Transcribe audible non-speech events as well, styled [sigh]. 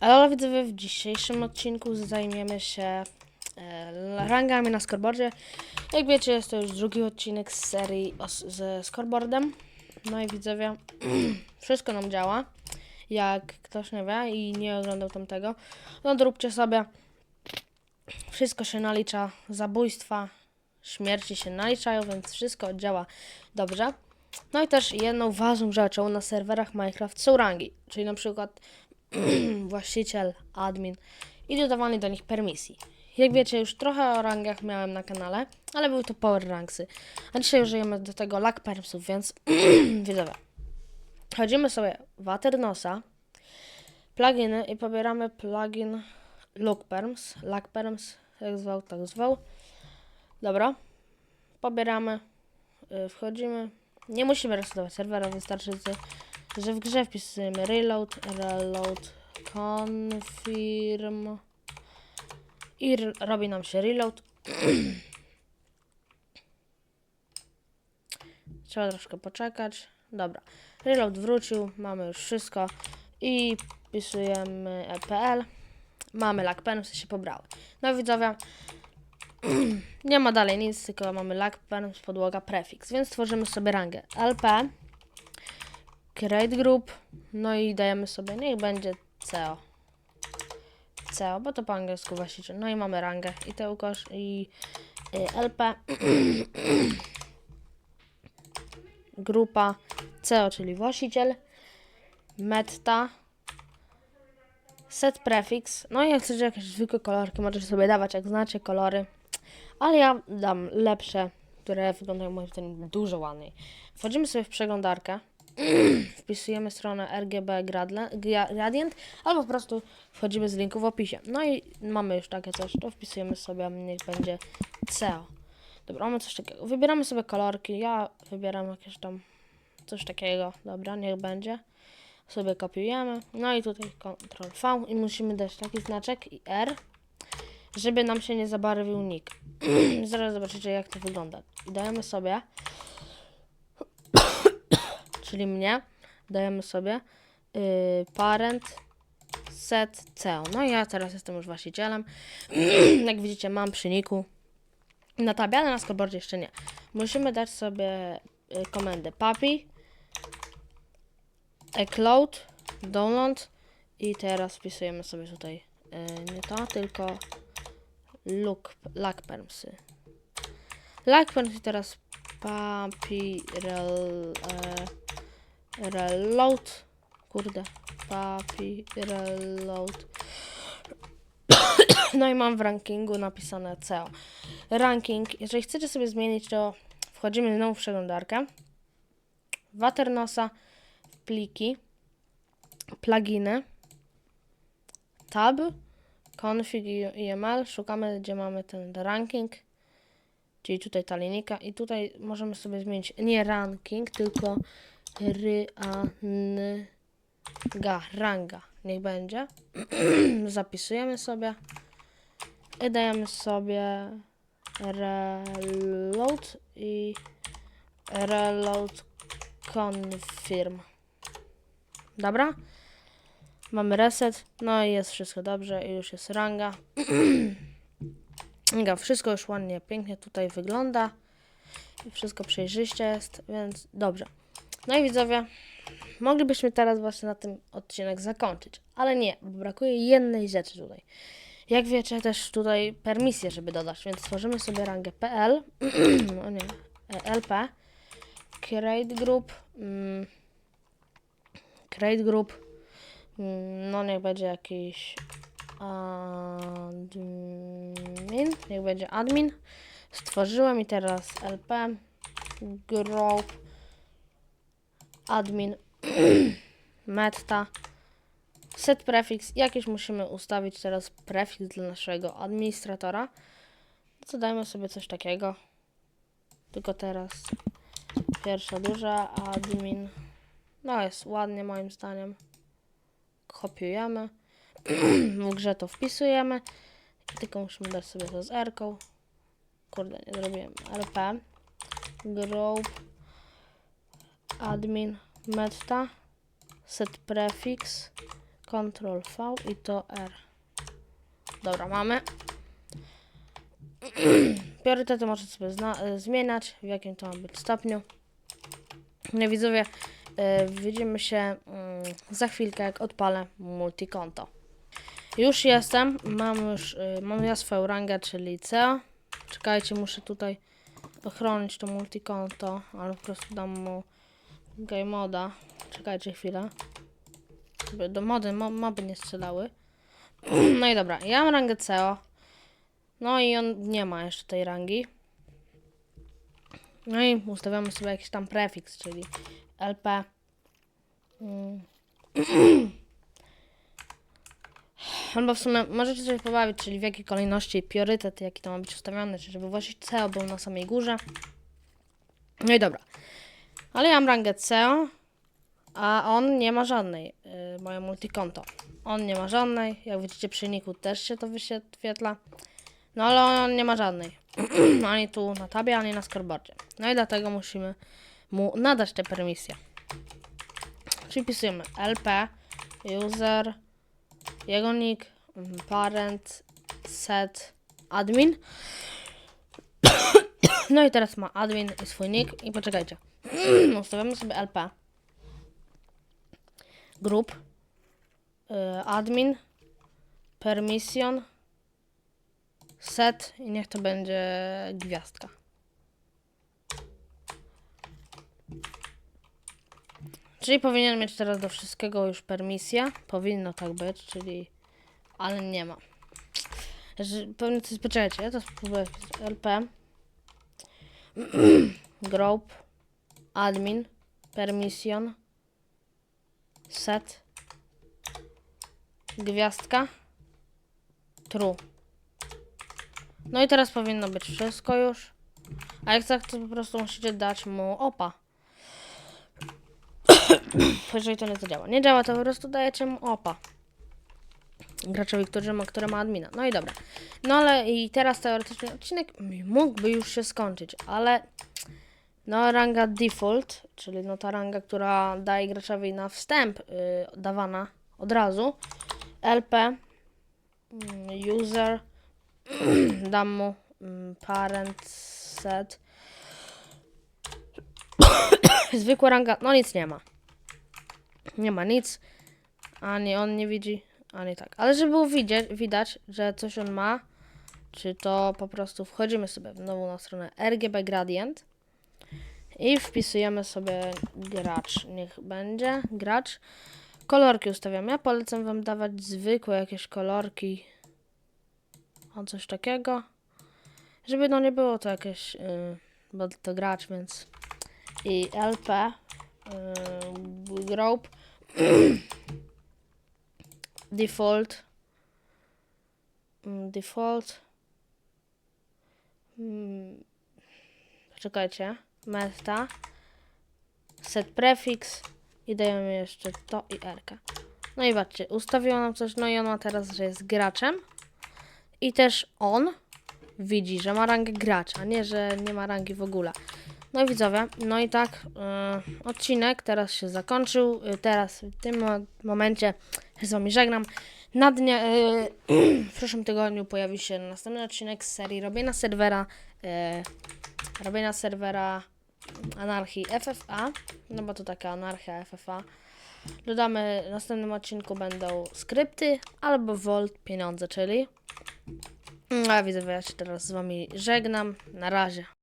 Ale widzowie, w dzisiejszym odcinku zajmiemy się e, rangami na scoreboardzie. Jak wiecie, jest to już drugi odcinek z serii ze scoreboardem. No i widzowie, [clears throat] wszystko nam działa. Jak ktoś nie wie i nie oglądał tamtego, no to róbcie sobie. Wszystko się nalicza, zabójstwa, śmierci się naliczają, więc wszystko działa dobrze. No i też jedną ważną rzeczą na serwerach Minecraft są rangi, czyli na przykład [clears throat] właściciel, admin i dodawanie do nich permisji. Jak wiecie, już trochę o rangach miałem na kanale, ale były to power ranksy. A dzisiaj użyjemy do tego lag permsów, więc [clears throat] widzowie. Chodzimy sobie w Aternosa, pluginy i pobieramy plugin look perms, lag perms, jak zwał, tak zwał. Dobra. Pobieramy, y, wchodzimy. Nie musimy resetować serwera, wystarczy, że- w grze wpisujemy reload, reload, confirm i robi nam się reload. [clears throat] Trzeba troszkę poczekać. Dobra. Reload wrócił, mamy już wszystko i wpisujemy EPL. Mamy lag perms się pobrały. No widzowie, [clears throat] nie ma dalej nic, tylko mamy lag perms, podłoga, prefix, więc tworzymy sobie rangę LP, create group, no i dajemy sobie, niech będzie CO. CO, bo to po angielsku właściciel. No i mamy rangę i te ukosz i y, LP. [clears throat] Grupa CO, czyli właściciel. Meta. Set prefix. No i jak chcecie jakieś zwykłe kolorki, możecie sobie dawać, jak znacie kolory. Ale ja dam lepsze, które wyglądają moim zdaniem dużo ładniej. Wchodzimy sobie w przeglądarkę. [clears throat] wpisujemy stronę RGB Gradient, albo po prostu wchodzimy z linku w opisie. No i mamy już takie coś, to wpisujemy sobie, niech będzie CO. Dobra, mamy coś takiego. Wybieramy sobie kolorki. Ja wybieram jakieś tam coś takiego. Dobra, niech będzie. Sobie kopiujemy. No i tutaj Ctrl V i musimy dać taki znaczek i R, żeby nam się nie zabarwił nick. [clears throat] Zaraz zobaczycie jak to wygląda. I dajemy sobie czyli mnie, dajemy sobie yy, parent set CEO. No i ja teraz jestem już właścicielem. [clears throat] Jak widzicie, mam przy niku na tabie, ale na scoreboardzie jeszcze nie. Musimy dać sobie y, komendę puppy, ecload, download i teraz wpisujemy sobie tutaj y, nie to, tylko look, lag permsy. Lag permsy teraz puppy rel, e, reload, kurde, puppy reload. [coughs] No i mam w rankingu napisane CEO. Ranking, jeżeli chcecie sobie zmienić, to wchodzimy znowu w przeglądarkę. W Aternosa, w pliki, pluginy, tab, config i IML. Szukamy, gdzie mamy ten ranking, czyli tutaj ta linijka. I tutaj możemy sobie zmienić nie ranking, tylko ranga, ranga. Niech będzie. [clears throat] Zapisujemy sobie. I dajemy sobie reload i reload confirm. Dobra? Mamy reset, no i jest wszystko dobrze i już jest ranga. [clears throat] Ranga, wszystko już ładnie, pięknie tutaj wygląda. I wszystko przejrzyście jest, więc dobrze. No i widzowie, moglibyśmy teraz właśnie na tym odcinek zakończyć, ale nie, bo brakuje jednej rzeczy tutaj. Jak wiecie, też tutaj permisję, żeby dodać, więc tworzymy sobie rangę PL, no [clears throat] nie, e, LP, create group, mm, create group, mm, no niech będzie jakiś admin, niech będzie admin, stworzyłem i teraz LP, group, admin, [clears throat] meta, set prefix, jakiś musimy ustawić teraz prefix dla naszego administratora. To dajmy sobie coś takiego. Tylko teraz pierwsza duża, admin. No jest ładnie moim zdaniem. Kopiujemy. [clears throat] w grze to wpisujemy. Tylko musimy dać sobie to z R-ką. Kurde, nie zrobiłem. RP. Group. Admin. Meta. Set prefix. Ctrl V i to R. Dobra, mamy. [clears throat] Priorytety możecie sobie y, zmieniać, w jakim to ma być stopniu. No widzowie, y, widzimy się mm, za chwilkę, jak odpalę multikonto. Już jestem, mam już, y, mam ja swoją rangę, czyli C. Czekajcie, muszę tutaj ochronić to multikonto, ale po prostu dam mu game moda. Czekajcie chwilę. Do mody mo moby nie strzelały. [clears throat] No i dobra, ja mam rangę CO. No i on nie ma jeszcze tej rangi. No i ustawiamy sobie jakiś tam prefiks, czyli LP. Mm. [clears throat] Albo w sumie możecie sobie pobawić, czyli w jakiej kolejności priorytet, jaki to ma być ustawiony, czy żeby właśnie CO był na samej górze. No i dobra. Ale ja mam rangę CO, a on nie ma żadnej, yy, moje multikonto. On nie ma żadnej, jak widzicie przy niku też się to wyświetla. No ale on nie ma żadnej. [clears throat] ani tu na tabie, ani na scoreboardzie. No i dlatego musimy mu nadać te permisje. Czyli wpisujemy lp, user, jego nick, mm, parent, set, admin. [clears throat] No i teraz ma admin i swój nick. I poczekajcie. [clears throat] Ustawiamy sobie lp. Group, y, admin, permission, set i niech to będzie gwiazdka. Czyli powinien mieć teraz do wszystkiego już permisję. Powinno tak być, czyli... Ale nie ma. Pewnie coś... Poczekajcie, ja to spróbuję. LP. Group. Admin. Permission. Set. Gwiazdka. True. No i teraz powinno być wszystko już. A jak tak, to po prostu musicie dać mu opa. [coughs] Jeżeli to nie zadziała. Nie działa, to po prostu dajecie mu opa. Graczowi, który ma, który ma admina. No i dobra. No ale i teraz teoretycznie odcinek mógłby już się skończyć, ale no ranga default, czyli no ta ranga, która daje graczowi na wstęp y, dawana od razu. LP mm, user [clears throat] dam mu mm, parent set [coughs] zwykła ranga, no nic nie ma. Nie ma nic. Ani on nie widzi, ani tak. Ale żeby było widzieć, widać, że coś on ma, czy to po prostu wchodzimy sobie znowu na stronę RGB Gradient i wpisujemy sobie gracz. Niech będzie gracz. Kolorki ustawiamy. Ja polecam wam dawać zwykłe jakieś kolorki. O coś takiego. Żeby no nie było to jakieś, yy, bo to gracz, więc i LP yy, group [clears throat] default. Mm, default. Mm, czekajcie. Meta set prefix. I dajemy jeszcze to i RK no i patrzcie, ustawiło nam coś no i on ma teraz, że jest graczem. I też on widzi, że ma rangę gracza, nie, że nie ma rangi w ogóle. No widzowie, no i tak y, odcinek teraz się zakończył. Y, teraz w tym mo- momencie z wami żegnam. Na dnia, y, [clears throat] w przyszłym tygodniu pojawi się następny odcinek z serii robienia serwera y, robienia serwera anarchii FFA, no bo to taka anarchia FFA. Dodamy w następnym odcinku będą skrypty albo volt pieniądze, czyli. No, a widzowie, ja się teraz z wami żegnam. Na razie.